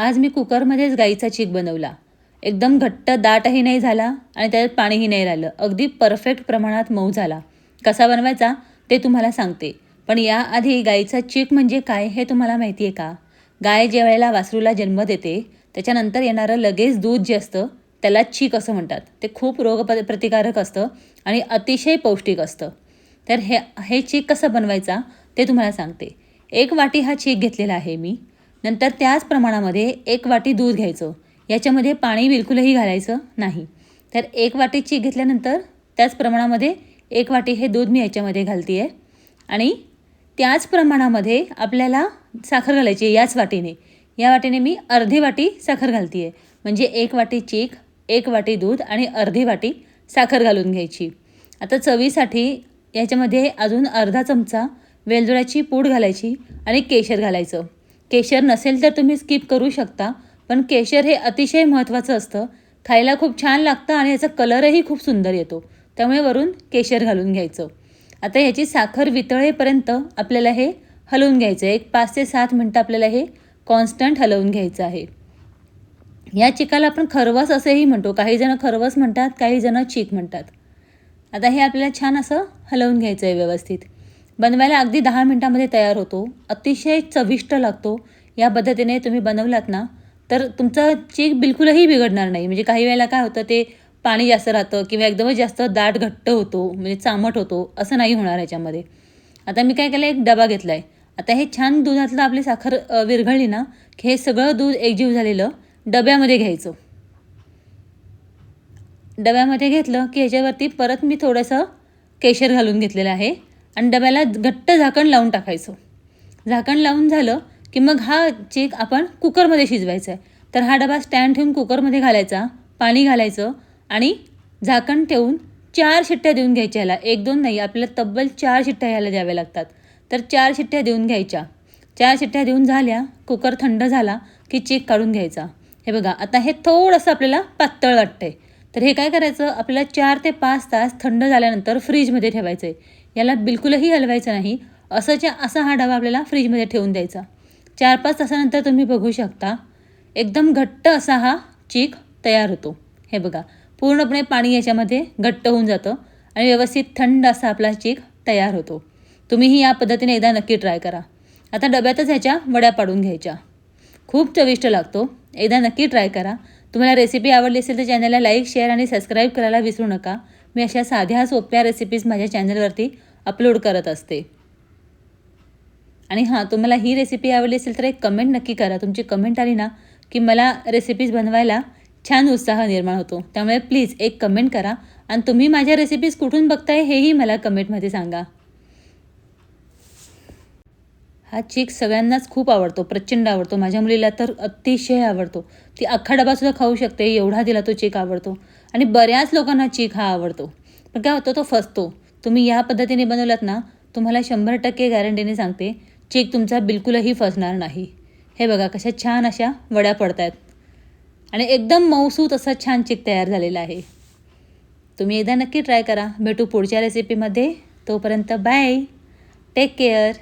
आज मी कुकरमध्येच गाईचा चीक बनवला. एकदम घट्ट दाटही नाही झाला आणि त्यात पाणीही नाही राहिलं. अगदी परफेक्ट प्रमाणात मऊ झाला. कसा बनवायचा ते तुम्हाला सांगते. पण याआधी गाईचा चीक म्हणजे काय हे तुम्हाला माहिती आहे का? गाय ज्या वेळेला वासरूला जन्म देते त्याच्यानंतर येणारं लगेच दूध जे असतं त्याला चीक असं म्हणतात. ते खूप रोग प्रतिकारक असतं आणि अतिशय पौष्टिक असतं. तर हे हे चीक कसं बनवायचा ते तुम्हाला सांगते. एक वाटी हा चीक घेतलेला आहे मी. नंतर त्याच प्रमाणामध्ये एक वाटी दूध घ्यायचं. याच्यामध्ये पाणी बिलकुलही घालायचं नाही. तर एक वाटी चीक घेतल्यानंतर त्याच प्रमाणामध्ये एक वाटी हे दूध मी याच्यामध्ये घालते आहे आणि त्याच प्रमाणामध्ये आपल्याला साखर घालायची आहे याच वाटीने. या वाटीने मी अर्धी वाटी साखर घालते आहे म्हणजे एक वाटी चीक एक वाटी दूध आणि अर्धी वाटी साखर घालून घ्यायची. आता चवीसाठी याच्यामध्ये अजून अर्धा चमचा वेलदोड्याची पूड घालायची आणि केशर घालायचं. केशर नसेल तर तुम्ही स्किप करू शकता. पण केशर हे अतिशय महत्त्वाचं असतं. खायला खूप छान लागतं आणि याचा कलरही खूप सुंदर येतो. त्यामुळे वरून केशर घालून घ्यायचं. आता ह्याची साखर वितळेपर्यंत आपल्याला हे हलवून घ्यायचं आहे. एक पाच ते सात मिनटं आपल्याला हे कॉन्स्टंट हलवून घ्यायचं आहे. या चिकाला आपण खरवस असेही म्हणतो. काही जण खरवस म्हणतात काही जण चीक म्हणतात. आता हे आपल्याला छान असं हलवून घ्यायचं आहे व्यवस्थित. बनवायला अगदी दहा मिनटामध्ये तयार होतो. अतिशय चविष्ट लागतो. या पद्धतीने तुम्ही बनवलात ना तर तुमचा चीक बिलकुलही बिघडणार नाही. म्हणजे काही वेळेला काय होतं ते पाणी जास्त राहतं किंवा एकदमच जास्त दाट घट्ट होतो म्हणजे चामट होतो असं नाही होणार याच्यामध्ये. आता मी काय केलं एक डबा घेतला आहे आता हे छान दुधातलं आपली साखर विरघळली ना की हे सगळं दूध एकजीव झालेलं डब्यामध्ये घ्यायचं. डब्यामध्ये घेतलं की ह्याच्यावरती परत मी थोडंसं केशर घालून घेतलेलं आहे. आणि डब्याला घट्ट झाकण लावून टाकायचं. झाकण लावून झालं की मग हा चेक आपण कुकरमध्ये शिजवायचा आहे. तर हा डबा स्टँड ठेवून कुकरमध्ये घालायचा पाणी घालायचं आणि झाकण ठेवून चार शिट्ट्या देऊन घ्यायच्या ह्याला. एक दोन नाही आपल्याला तब्बल चार शिट्ट्या ह्याला द्याव्या लागतात. तर चार शिट्ट्या देऊन घ्यायच्या. चार शिट्ट्या देऊन झाल्या कुकर थंड झाला की चेक काढून घ्यायचा. हे बघा आता हे थोडंसं आपल्याला पातळ वाटतं आहे तर हे काय करायचं आपल्याला चार ते पाच तास थंड झाल्यानंतर फ्रीजमध्ये ठेवायचं आहे याला बिलकुलही हलवायचं नाही. असंच्या असा हा डबा आपल्याला फ्रीजमध्ये ठेवून द्यायचा. चार पाच तासानंतर तुम्ही बघू शकता एकदम घट्ट असा हा चीक तयार होतो. हे बघा पूर्णपणे पाणी याच्यामध्ये घट्ट होऊन जातं आणि व्यवस्थित थंड असा आपला चीक तयार होतो. तुम्हीही या पद्धतीने एकदा नक्की ट्राय करा. आता डब्यातच ह्याच्या वड्या पाडून घ्यायच्या. खूप चविष्ट लागतो. एकदा नक्की ट्राय करा. तुम्हाला रेसिपी आवडली असेल तर चॅनलला लाईक शेअर आणि सबस्क्राईब करायला विसरू नका. मी अशा साध्या सोप्या रेसिपीज माझ्या चॅनलवरती अपलोड करत असते. आणि हां तुम्हाला ही रेसिपी आवडली असेल तर एक कमेंट नक्की करा. तुमची कमेंट आली ना की मला रेसिपीज बनवायला छान उत्साह निर्माण होतो. त्यामुळे प्लीज एक कमेंट करा आणि तुम्ही माझ्या रेसिपीज कुठून बघताय हेही मला कमेंटमध्ये सांगा. हा चीक सगळ्यांनाच खूप आवडतो प्रचंड आवडतो. माझ्या मुलीला तर अतिशय आवडतो. ती अख्खा डबासुद्धा खाऊ शकते एवढा तिला तो चीक आवडतो. आणि बऱ्याच लोकांना चीक हा आवडतो. पण काय होतं तो फसतो. तुम्ही या पद्धतीने बनवलात ना तुम्हाला शंभर टक्के गॅरंटीने सांगते चेक तुमचा बिलकुलही फसणार नाही. हे बघा कशा छान अशा वड्या पडत आहेत आणि एकदम मौसूत असा छान चेक तयार झालेला आहे. तुम्ही एकदा नक्की ट्राय करा. भेटू पुढच्या रेसिपीमध्ये तोपर्यंत बाय टेक केअर